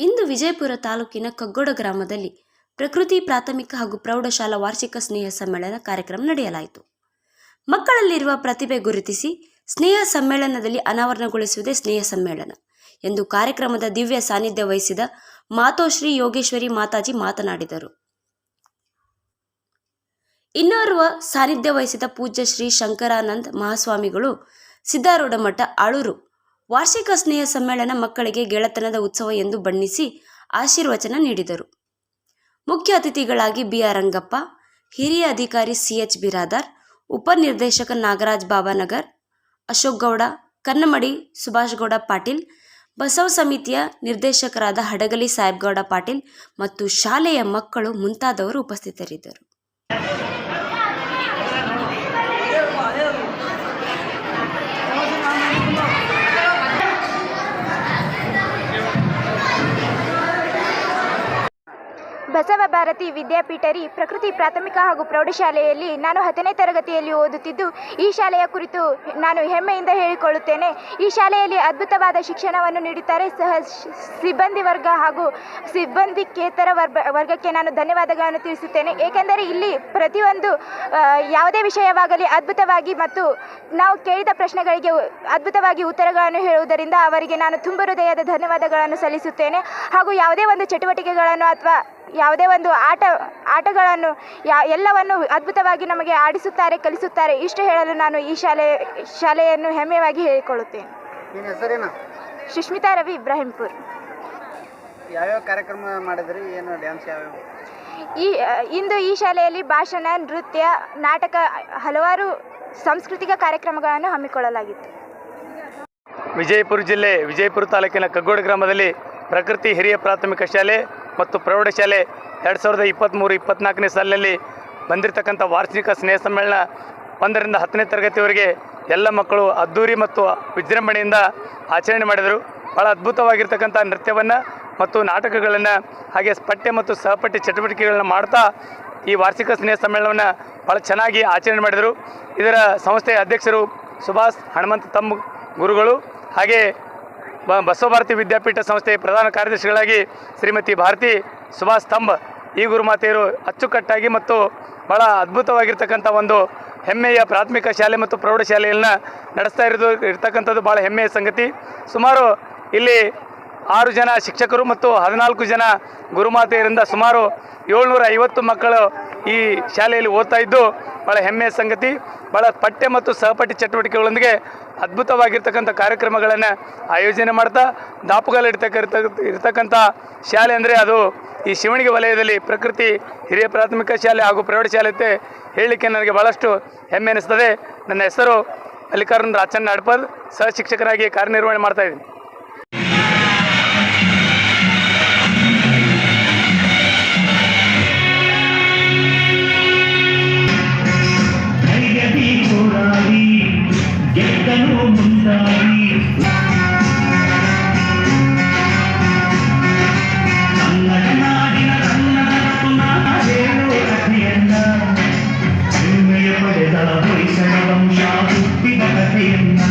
ಇಂದು ವಿಜಯಪುರ ತಾಲೂಕಿನ ಕಗ್ಗೋಡ ಗ್ರಾಮದಲ್ಲಿ ಪ್ರಕೃತಿ ಪ್ರಾಥಮಿಕ ಹಾಗೂ ಪ್ರೌಢಶಾಲಾ ವಾರ್ಷಿಕ ಸ್ನೇಹ ಸಮ್ಮೇಳನ ಕಾರ್ಯಕ್ರಮ ನಡೆಯಲಾಯಿತು. ಮಕ್ಕಳಲ್ಲಿರುವ ಪ್ರತಿಭೆ ಗುರುತಿಸಿ ಸ್ನೇಹ ಸಮ್ಮೇಳನದಲ್ಲಿ ಅನಾವರಣಗೊಳಿಸುವುದೇ ಸ್ನೇಹ ಸಮ್ಮೇಳನ ಎಂದು ಕಾರ್ಯಕ್ರಮದ ದಿವ್ಯ ಸಾನ್ನಿಧ್ಯ ವಹಿಸಿದ ಮಾತೋಶ್ರೀ ಯೋಗೇಶ್ವರಿ ಮಾತಾಜಿ ಮಾತನಾಡಿದರು. ಇನ್ನೋರ್ವ ಸಾನ್ನಿಧ್ಯ ವಹಿಸಿದ ಪೂಜ್ಯ ಶ್ರೀ ಶಂಕರಾನಂದ್ ಮಹಾಸ್ವಾಮಿಗಳು ಸಿದ್ದಾರೂಢ ಮಠ ಆಳೂರು ವಾರ್ಷಿಕ ಸ್ನೇಹ ಸಮ್ಮೇಳನ ಮಕ್ಕಳಿಗೆ ಗೆಳೆತನದ ಉತ್ಸವ ಎಂದು ಬಣ್ಣಿಸಿ ಆಶೀರ್ವಚನ ನೀಡಿದರು. ಮುಖ್ಯ ಅತಿಥಿಗಳಾಗಿ ಬಿಆರ್ ರಂಗಪ್ಪ, ಹಿರಿಯ ಅಧಿಕಾರಿ ಸಿಎಚ್ ಬಿರಾದಾರ್ ಉಪನಿರ್ದೇಶಕ ನಾಗರಾಜ್ ಬಾಬಾನಗರ್, ಅಶೋಕ್ ಗೌಡ ಕನ್ನಮಡಿ ಸುಭಾಷ್ ಗೌಡ ಪಾಟೀಲ್, ಬಸವ ಸಮಿತಿಯ ನಿರ್ದೇಶಕರಾದ ಹಡಗಲಿ ಸಾಹೇಬ್ಗೌಡ ಪಾಟೀಲ್ ಮತ್ತು ಶಾಲೆಯ ಮಕ್ಕಳು ಮುಂತಾದವರು ಉಪಸ್ಥಿತರಿದ್ದರು. ಬಸವ ಭಾರತಿ ವಿದ್ಯಾಪೀಠರಿ ಪ್ರಕೃತಿ ಪ್ರಾಥಮಿಕ ಹಾಗೂ ಪ್ರೌಢಶಾಲೆಯಲ್ಲಿ ನಾನು ಹತ್ತನೇ ತರಗತಿಯಲ್ಲಿ ಓದುತ್ತಿದ್ದು, ಈ ಶಾಲೆಯ ಕುರಿತು ನಾನು ಹೆಮ್ಮೆಯಿಂದ ಹೇಳಿಕೊಳ್ಳುತ್ತೇನೆ. ಈ ಶಾಲೆಯಲ್ಲಿ ಅದ್ಭುತವಾದ ಶಿಕ್ಷಣವನ್ನು ನೀಡುತ್ತಾರೆ ಸಹ ಸಿಬ್ಬಂದಿ ವರ್ಗ ಹಾಗೂ ಸಿಬ್ಬಂದಿಕೇತರ ವರ್ಗ ವರ್ಗಕ್ಕೆ ನಾನು ಧನ್ಯವಾದಗಳನ್ನು ತಿಳಿಸುತ್ತೇನೆ. ಏಕೆಂದರೆ ಇಲ್ಲಿ ಪ್ರತಿಯೊಂದು ಯಾವುದೇ ವಿಷಯವಾಗಲಿ ಅದ್ಭುತವಾಗಿ ಮತ್ತು ನಾವು ಕೇಳಿದ ಪ್ರಶ್ನೆಗಳಿಗೆ ಅದ್ಭುತವಾಗಿ ಉತ್ತರಗಳನ್ನು ಹೇಳುವುದರಿಂದ ಅವರಿಗೆ ನಾನು ತುಂಬ ಹೃದಯದ ಧನ್ಯವಾದಗಳನ್ನು ಸಲ್ಲಿಸುತ್ತೇನೆ. ಹಾಗೂ ಯಾವುದೇ ಒಂದು ಚಟುವಟಿಕೆಗಳನ್ನು ಅಥವಾ ಯಾವುದೇ ಒಂದು ಆಟ ಆಟಗಳನ್ನು ಯಾ ಎಲ್ಲವನ್ನು ಅದ್ಭುತವಾಗಿ ನಮಗೆ ಆಡಿಸುತ್ತಾರೆ ಕಲಿಸುತ್ತಾರೆ ಇಷ್ಟು ಹೇಳಲು ನಾನು ಈ ಶಾಲೆ ಶಾಲೆಯನ್ನು ಹೆಮ್ಮೆಯಾಗಿ ಹೇಳಿಕೊಳ್ಳುತ್ತೇನೆ. ನಿನ್ನ ಹೆಸರೇನು? ಸುಷ್ಮಿತಾ ರವಿ ಇಬ್ರಾಹಿಂಪುರ್. ಯಾವ್ಯಾವ ಕಾರ್ಯಕ್ರಮ ಮಾಡಿದ್ರಿ? ಏನು ಡ್ಯಾನ್ಸ್ ಯಾವ್ಯಾವ? ಈ ಇಂದು ಈ ಶಾಲೆಯಲ್ಲಿ ಭಾಷಣ ನೃತ್ಯ ನಾಟಕ ಹಲವಾರು ಸಾಂಸ್ಕೃತಿಕ ಕಾರ್ಯಕ್ರಮಗಳನ್ನು ಹಮ್ಮಿಕೊಳ್ಳಲಾಗಿತ್ತು. ವಿಜಯಪುರ ಜಿಲ್ಲೆ ವಿಜಯಪುರ ತಾಲೂಕಿನ ಕಗ್ಗೋಡು ಗ್ರಾಮದಲ್ಲಿ ಪ್ರಕೃತಿ ಹಿರಿಯ ಪ್ರಾಥಮಿಕ ಶಾಲೆ ಮತ್ತು ಪ್ರೌಢಶಾಲೆ ಎರಡು ಸಾವಿರದ ಇಪ್ಪತ್ತ್ಮೂರು ಇಪ್ಪತ್ತ್ನಾಲ್ಕನೇ ಸಾಲಿನಲ್ಲಿ ಬಂದಿರತಕ್ಕಂಥ ವಾರ್ಷಿಕ ಸ್ನೇಹ ಸಮ್ಮೇಳನ ಒಂದರಿಂದ ಹತ್ತನೇ ತರಗತಿವರೆಗೆ ಎಲ್ಲ ಮಕ್ಕಳು ಅದ್ದೂರಿ ಮತ್ತು ವಿಜೃಂಭಣೆಯಿಂದ ಆಚರಣೆ ಮಾಡಿದರು. ಭಾಳ ಅದ್ಭುತವಾಗಿರ್ತಕ್ಕಂಥ ನೃತ್ಯವನ್ನು ಮತ್ತು ನಾಟಕಗಳನ್ನು ಹಾಗೆ ಪಠ್ಯ ಮತ್ತು ಸಹಪಠ್ಯ ಚಟುವಟಿಕೆಗಳನ್ನ ಮಾಡ್ತಾ ಈ ವಾರ್ಷಿಕ ಸ್ನೇಹ ಸಮ್ಮೇಳನವನ್ನು ಭಾಳ ಚೆನ್ನಾಗಿ ಆಚರಣೆ ಮಾಡಿದರು. ಇದರ ಸಂಸ್ಥೆಯ ಅಧ್ಯಕ್ಷರು ಸುಭಾಷ್ ಹನುಮಂತ ತಮ್ಮ ಗುರುಗಳು. ಹಾಗೆ ಬಸವಭಾರತಿ ವಿದ್ಯಾಪೀಠ ಸಂಸ್ಥೆಯ ಪ್ರಧಾನ ಕಾರ್ಯದರ್ಶಿಗಳಾಗಿ ಶ್ರೀಮತಿ ಭಾರತಿ ಸುಭಾಷ್ ಸ್ತಂಭ ಈ ಗುರುಮಾತೆಯರು ಅಚ್ಚುಕಟ್ಟಾಗಿ ಮತ್ತು ಬಹಳ ಅದ್ಭುತವಾಗಿರ್ತಕ್ಕಂಥ ಒಂದು ಹೆಮ್ಮೆಯ ಪ್ರಾಥಮಿಕ ಶಾಲೆ ಮತ್ತು ಪ್ರೌಢಶಾಲೆಯನ್ನು ನಡೆಸ್ತಾ ಇರೋದು, ಇರ್ತಕ್ಕಂಥದ್ದು ಭಾಳ ಹೆಮ್ಮೆಯ ಸಂಗತಿ. ಸುಮಾರು ಇಲ್ಲಿ ಆರು ಜನ ಶಿಕ್ಷಕರು ಮತ್ತು ಹದಿನಾಲ್ಕು ಜನ ಗುರುಮಾತೆಯರಿಂದ ಸುಮಾರು ಏಳ್ನೂರ ಐವತ್ತು ಮಕ್ಕಳು ಈ ಶಾಲೆಯಲ್ಲಿ ಓದ್ತಾ ಇದ್ದು ಭಾಳ ಹೆಮ್ಮೆಯ ಸಂಗತಿ ಭಾಳ ಪಠ್ಯ ಮತ್ತು ಸಹಪಠ್ಯ ಚಟುವಟಿಕೆಗಳೊಂದಿಗೆ ಅದ್ಭುತವಾಗಿರ್ತಕ್ಕಂಥ ಕಾರ್ಯಕ್ರಮಗಳನ್ನು ಆಯೋಜನೆ ಮಾಡ್ತಾ, ದಾಪುಗಾಲ ಇಡ್ತಕ್ಕ ಇರ್ತಕ್ಕಂಥ ಶಾಲೆ ಅಂದರೆ ಅದು ಈ ಶಿವಣಿಗೆ ವಲಯದಲ್ಲಿ ಪ್ರಕೃತಿ, ಹಿರಿಯ ಪ್ರಾಥಮಿಕ ಶಾಲೆ ಹಾಗೂ ಪ್ರೌಢಶಾಲೆ ಅಂತ ಹೇಳಲಿಕ್ಕೆ ನನಗೆ ಭಾಳಷ್ಟು ಹೆಮ್ಮೆ ಅನ್ನಿಸ್ತದೆ ನನ್ನ ಹೆಸರು ಮಲ್ಲಿಕಾರ್ಜುನ್ ರಾಚಣ್ಣ ಅಡ್ಪದ್ ಸಹ ಶಿಕ್ಷಕರಾಗಿ ಕಾರ್ಯನಿರ್ವಹಣೆ ಮಾಡ್ತಾ ಇದ್ದೀನಿ. सर्वं शान्तिमहतीम्